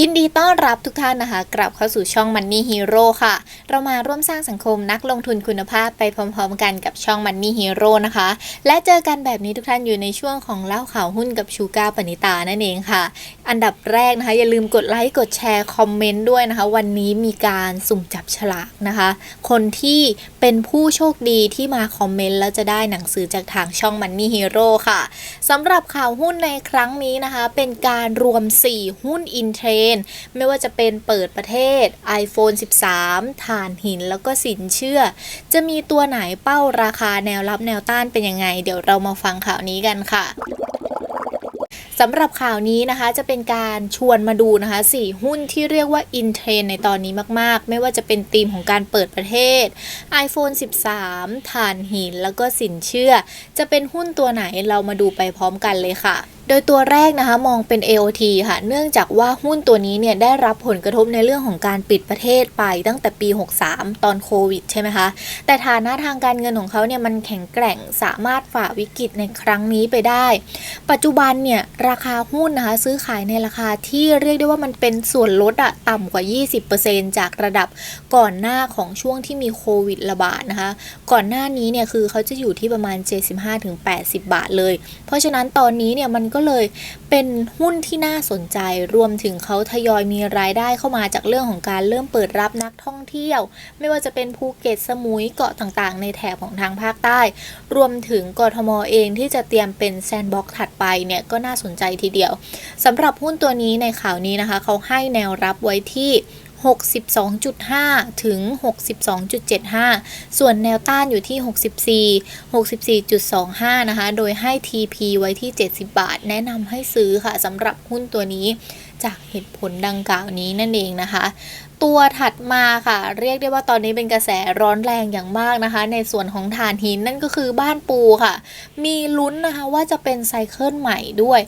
ยินดีต้อนรับทุกท่านนะคะ กลับเข้าสู่ช่อง Money Hero ค่ะ เรามาร่วมสร้างสังคมนักลงทุนคุณภาพไปพร้อมๆกันกับช่อง Money Hero นะคะ และเจอกันแบบนี้ทุกท่านอยู่ในช่วงของเล่าข่าวหุ้นกับชูก้าปณิตานั่นเองค่ะ อันดับแรกนะคะ อย่าลืมกดไลค์กดแชร์ คอมเมนต์ด้วยนะคะ วันนี้มีการสุ่มจับฉลากนะคะ คนที่เป็นผู้โชคดีที่มาคอมเมนต์แล้วจะได้หนังสือจากทางช่อง Money Hero ค่ะสำหรับข่าวหุ้นในครั้งนี้นะคะ เป็นการรวม 4 หุ้นอินเทรน ไม่ว่าจะเป็นเปิดประเทศ iPhone 13 ถ่านหินแล้วก็สินเชื่อ จะมีตัวไหนเป้าราคาแนวรับแนวต้านเป็นยังไง เดี๋ยวเรามาฟังข่าวนี้กันค่ะสำหรับข่าวนี้นะคะจะเป็นการชวนมาดูนะคะ 4 หุ้นที่เรียกว่าอินเทรนในตอนนี้มากๆ ไม่ว่าจะเป็นธีมของการเปิดประเทศ iPhone 13 ถ่านหิน แล้วก็สินเชื่อ จะเป็นหุ้นตัวไหนเรามาดูไปพร้อมกันเลยค่ะ โดยตัวแรกนะคะมองเป็น AOT ค่ะ เนื่องจากว่าหุ้นตัวนี้เนี่ยได้รับผลกระทบในเรื่องของการปิดประเทศไปตั้งแต่ปี 63 ตอนโควิดใช่ไหมคะ แต่ฐานะทางการเงินของเขาเนี่ยมันแข็งแกร่งสามารถฝ่าวิกฤตในครั้งนี้ไปได้ ปัจจุบันเนี่ยราคาหุ้นนะคะซื้อขายในราคาที่เรียกได้ว่ามันเป็นส่วนลดอะต่ำกว่า 20%จากระดับก่อนหน้าของช่วงที่มีโควิดระบาดนะคะ ก่อนหน้านี้เนี่ยคือเขาจะอยู่ที่ประมาณ 75-80 บาทเลย เพราะฉะนั้นตอนนี้เนี่ยมันก็็เลยเป็นหุ้นที่น่าสนใจ รวมถึงเขาทยอยมีรายได้เข้ามาจากเรื่องของการเริ่มเปิดรับนักท่องเที่ยว ไม่ว่าจะเป็นภูเก็ตสมุยเกาะต่างๆ ในแถบของทางภาคใต้ รวมถึงกทมเองที่จะเตรียมเป็นแซนด์บ็อกซ์ถัดไปเนี่ยก็น่าสนใจทีเดียวสำหรับหุ้นตัวนี้ในข่าวนี้นะคะ เขาให้แนวรับไว้ที่ 62.5 ถึง 62.75 ส่วนแนวต้านอยู่ที่ 64 64.25 นะคะ โดยให้ TP ไว้ที่ 70 บาท แนะนำให้ซื้อค่ะสำหรับหุ้นตัวนี้จากเหตุผลดังกล่าวนี้นั่นเองนะคะ ตัวถัดมาค่ะ เรียกได้ว่าตอนนี้เป็นกระแสร้อนแรงอย่างมากนะคะ ในส่วนของฐานหินนั่นก็คือบ้านปูค่ะ มีลุ้นนะคะว่าจะเป็นไซเคิลใหม่ด้วย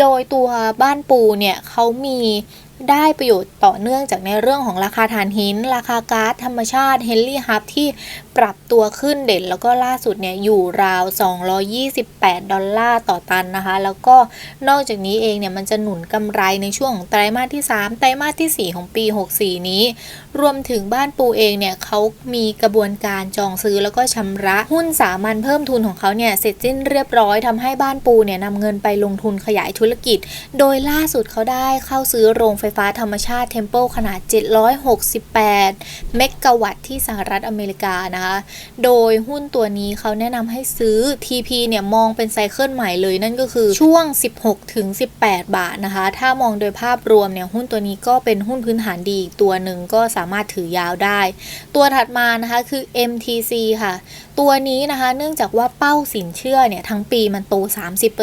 โดยตัวบ้านปูเนี่ยเขามี ได้ประโยชน์ต่อเนื่องจากในเรื่องของราคาถ่านหิน ราคาก๊าซธรรมชาติเฮนรี่ฮับที่ ปรับตัวขึ้นเด่นแล้วก็ล่าสุดเนี่ยอยู่ราว 228 ดอลลาร์ต่อตันนะคะ แล้วก็นอกจากนี้เองเนี่ยมันจะหนุนกำไรในช่วงไตรมาสที่ 3 ไตรมาสที่ 4 ของปี 64 นี้ รวมถึงบ้านปูเองเนี่ยเขามีกระบวนการจองซื้อแล้วก็ชำระหุ้นสามัญเพิ่มทุนของเขาเนี่ยเสร็จสิ้นเรียบร้อยทำให้บ้านปูเนี่ยนำเงินไปลงทุนขยายธุรกิจ โดยล่าสุดเขาได้เข้าซื้อโรงไฟฟ้าธรรมชาติเทมเพิลขนาด 768 เมกะวัตต์ที่สหรัฐอเมริกานะคะโดยหุ้นตัวนี้เขาแนะนำให้ซื้อ TP เนี่ยมองเป็นไซเคิลใหม่เลยนั่นก็คือช่วง 16ถึง18 บาทนะคะ ถ้ามองโดยภาพรวมเนี่ยหุ้นตัวนี้ก็เป็นหุ้นพื้นฐานดีอีกตัวหนึ่งก็สามารถถือยาวได้ ตัวถัดมานะคะคือ MTC ค่ะ ตัวนี้นะคะ เนื่องจากว่าเป้าสินเชื่อเนี่ยทั้งปีมันโต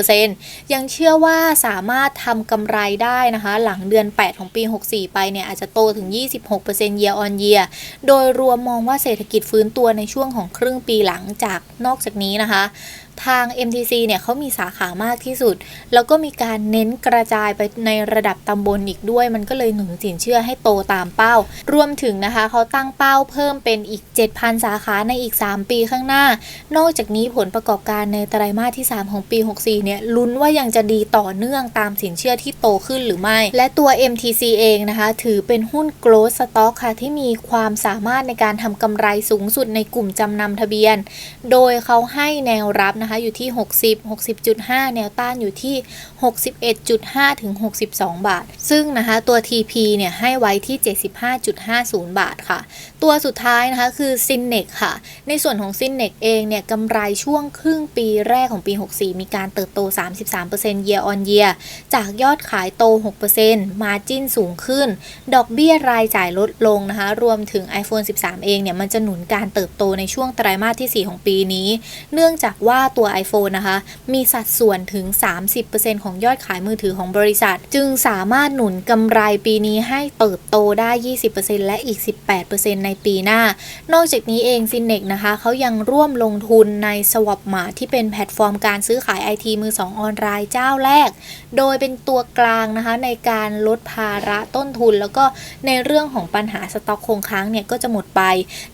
30%ยังเชื่อว่าสามารถทำกำไรได้นะคะ หลังเดือน 8 ของปี 64 ไปเนี่ยอาจจะโตถึง 26% year on year โดยรวมมองว่าเศรษฐกิจฟื้นตัวในช่วงของครึ่งปีหลังจากนอกจากนี้นะคะ ทาง MTC เนี่ยเขามีสาขามากที่สุด แล้วก็มีการเน้นกระจายไปในระดับตำบลอีกด้วย มันก็เลยหนุนสินเชื่อให้โตตามเป้า รวมถึงนะคะเขาตั้งเป้าเพิ่มเป็นอีก 7,000 สาขาในอีก 3 ปีข้างหน้า นอกจากนี้ผลประกอบการในไตรมาสที่ 3 ของปี 64 เนี่ยลุ้นว่ายังจะดีต่อเนื่องตามสินเชื่อที่โตขึ้นหรือไม่ และตัว MTC เองนะคะถือเป็นหุ้น growth stock ค่ะที่มีความสามารถในการทำกำไรสูงสุดในกลุ่มจำนำทะเบียน โดยเขาให้แนวรับนะคะอยู่ที่ 60 60.5 แนวต้านอยู่ที่ 61.5 ถึง 62 บาท ซึ่งนะคะตัว TP เนี่ยให้ไว้ที่ 75.50 บาทค่ะ ตัวสุดท้ายนะคะคือ s y n n e x ค่ะ ในส่วนของ s y n n e x เองเนี่ยกำไรช่วงครึ่งปีแรกของปี 64 มีการเติบโต 33% year on year จากยอดขายโต6% margin สูงขึ้น ดอกเบี้ยรายจ่ายลดลงนะคะ รวมถึง iPhone 13 เองเนี่ยมันจะหนุนการเติบโตในช่วงไตรมาสที่ 4 ของปีนี้ เนื่องจากว่าตัว iPhone นะคะ มีสัดส่วนถึง 30%ของยอดขายมือถือของบริษัท จึงสามารถหนุนกำไรปีนี้ให้เติบโตได้ 20%และอีก 18%ในปีหน้า นอกจากนี้เอง s y n n e x นะคะเขายังร่วมลงทุนใน Swap m a r ที่เป็นแพลตฟอร์มการซื้อขาย IT มือ2องออนไลน์เจ้าแรก โดยเป็นตัวกลางนะคะในการลดภาระต้นทุน แล้วก็ในเรื่องของปัญหาสต็อกคงค้างเนี่ยก็จะหมดไป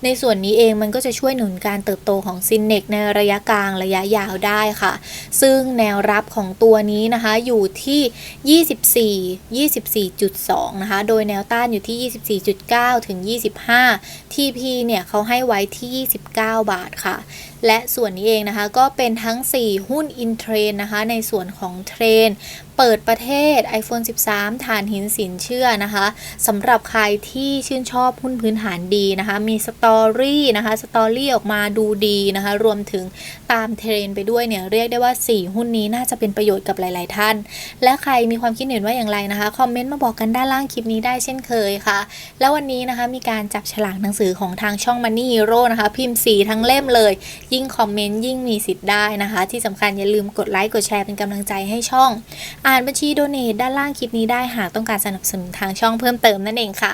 ในส่วนนี้เองมันก็จะช่วยหนุนการเติบโตของ s y n n e x ในระยะกลางระยะยาวได้ค่ะ ซึ่งแนวรับของตัวนี้นะคะอยู่ที่ 24 24.2 นะคะ โดยแนวต้านอยู่ที่ 24.9 ถึง 25 TP เนี่ยเขาให้ไว้ที่ 29 บาทค่ะ และส่วนนี้เองนะคะก็เป็นทั้ง 4 หุ้นอินเทรนนะคะ ในส่วนของเทรนเปิดประเทศ iPhone 13 ฐานหินสินเชื่อนะคะสำหรับใครที่ชื่นชอบหุ้นพื้นฐานดีนะคะ มีสตอรี่นะคะสตอรี่ออกมาดูดีนะคะ รวมถึงตามเทรนไปด้วยเนี่ย เรียกได้ว่า 4 หุ้นนี้น่าจะเป็นประโยชน์กับหลาย ๆ ท่าน และใครมีความคิดเห็นว่าอย่างไรนะคะ คอมเมนต์มาบอกกันด้านล่างคลิปนี้ได้เช่นเคยค่ะ แล้ววันนี้นะคะมีการจับฉลากหนังสือของทางช่อง Money Hero นะคะ พิมพ์สีทั้งเล่มเลยยิ่งคอมเมนต์ยิ่งมีสิทธิ์ได้นะคะ ที่สำคัญอย่าลืมกดไลค์กดแชร์เป็นกำลังใจให้ช่อง อ่านบัญชีโดเนทด้านล่างคลิปนี้ได้หากต้องการสนับสนุนทางช่องเพิ่มเติมนั่นเองค่ะ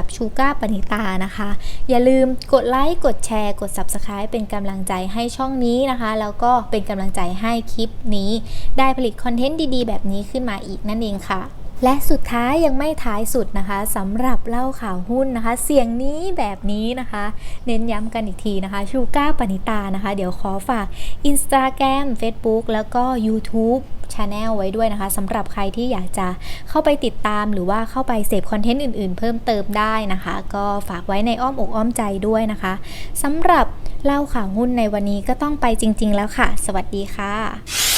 บกับชูก้าปณิตานะคะ อย่าลืมกดไลค์กดแชร์ กด Subscribe เป็นกำลังใจให้ช่องนี้นะคะ แล้วก็เป็นกำลังใจให้คลิปนี้ ได้ผลิตคอนเทนต์ดีๆ แบบนี้ขึ้นมาอีกนั่นเองค่ะและสุดท้ายยังไม่ท้ายสุดนะคะสำหรับเล่าข่าวหุ้นนะคะ เสียงนี้แบบนี้นะคะ เน้นย้ำกันอีกทีนะคะชูก้าปณิตานะคะ เดี๋ยวขอฝาก Instagram Facebook แล้วก็ YouTube Channel ไว้ด้วยนะคะสำหรับใครที่อยากจะเข้าไปติดตามหรือว่าเข้าไปเสพคอนเทนต์อื่นๆ เพิ่มเติมได้นะคะ ก็ฝากไว้ในอ้อมอกอ้อมใจด้วยนะคะสำหรับเล่าข่าวหุ้นในวันนี้ก็ต้องไปจริง ๆ แล้วค่ะ สวัสดีค่ะ